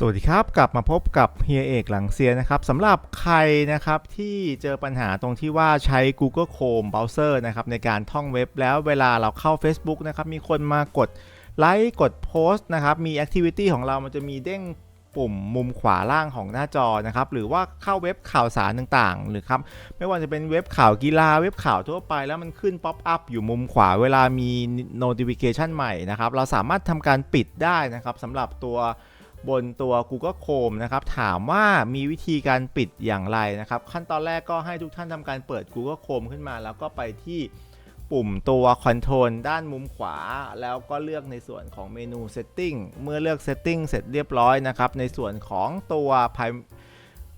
สวัสดีครับ กลับมาพบกับเฮียเอกหลังเซียนะครับสำหรับใครนะครับที่เจอปัญหาตรงที่ว่าใช้ Google Chrome Browser นะครับในการท่องเว็บแล้วเวลาเราเข้า Facebook นะครับมีคนมากดไลค์กดโพสต์นะครับมี Activity ของเรามันจะมีเด้งปุ่มมุมขวาล่างของหน้าจอนะครับหรือว่าเข้าเว็บข่าวสารต่างๆ หรือครับไม่ว่าจะเป็นเว็บข่าวกีฬาเว็บข่าวทั่วไป แล้วมันขึ้นป๊อปอัพอยู่มุมขวาเวลามี notification ใหม่นะครับเราสามารถทำการปิดได้นะครับสำหรับตัว บนตัว Google Chrome นะครับ ถามว่ามีวิธีการปิดอย่างไรนะครับ ขั้นตอนแรกก็ให้ทุกท่านทำการเปิด Google Chrome ขึ้นมา แล้วก็ไปที่ปุ่มตัว Control ด้านมุมขวา แล้วก็เลือกในส่วนของเมนู Setting เมื่อเลือก Setting เสร็จเรียบร้อยนะครับ ในส่วนของตัว Pri-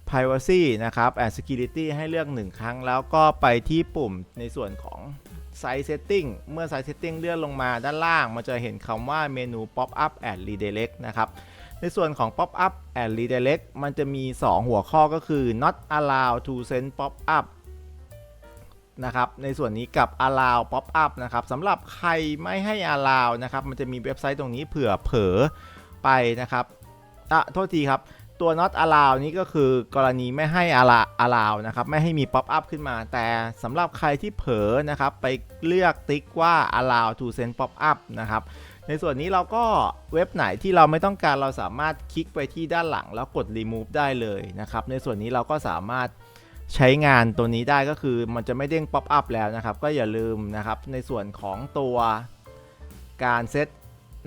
Privacy นะครับ and Security ให้เลือก 1 ครั้ง แล้วก็ไปที่ปุ่มในส่วนของ Size Setting เมื่อ Size Setting เลื่อนลงมาด้านล่าง มันจะเห็นคำว่าเมนู Pop Up and Redirect นะครับ ในส่วนของ Pop Up and Redirect มันจะมี 2 หัวข้อก็คือ not allow to send pop up นะครับ ในส่วนนี้กับ allow pop up นะครับสำหรับใครไม่ให้ allow นะครับ มันจะมีเว็บไซต์ตรงนี้เผื่อเผลอไปนะครับ อะ โทษทีครับ ตัว not allow นี้ก็คือกรณีไม่ให้ allow allow นะครับ ไม่ให้มี pop up ขึ้นมา แต่สำหรับใครที่เผลอนะครับ ไปเลือกติ๊กว่า allow to send pop up นะครับ ในส่วนนี้เราก็เว็บไหนที่เราไม่ต้องการเราสามารถคลิกไปที่ด้านหลังแล้วกด remove ได้เลยนะครับ ในส่วนนี้เราก็สามารถใช้งานตัวนี้ได้ก็คือมันจะไม่เด้ง pop up แล้วนะครับ ก็อย่าลืมนะครับ ในส่วนของตัวการเซต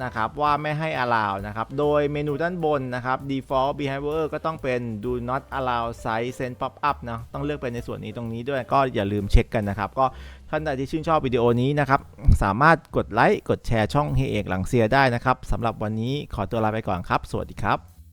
นะครับว่าไม่ให้ allow นะครับ โดยเมนูด้านบนนะครับ default behavior ก็ต้องเป็น do not allow size send pop up นะต้องเลือกไปในส่วนนี้ตรงนี้ด้วยก็อย่าลืมเช็คกันนะครับ ก็ท่านใดที่ชื่นชอบวิดีโอนี้นะครับ สามารถกดไลค์กดแชร์ช่องเฮเอกหลังเซียได้นะครับสำหรับวันนี้ขอตัวลาไปก่อนครับ สวัสดีครับ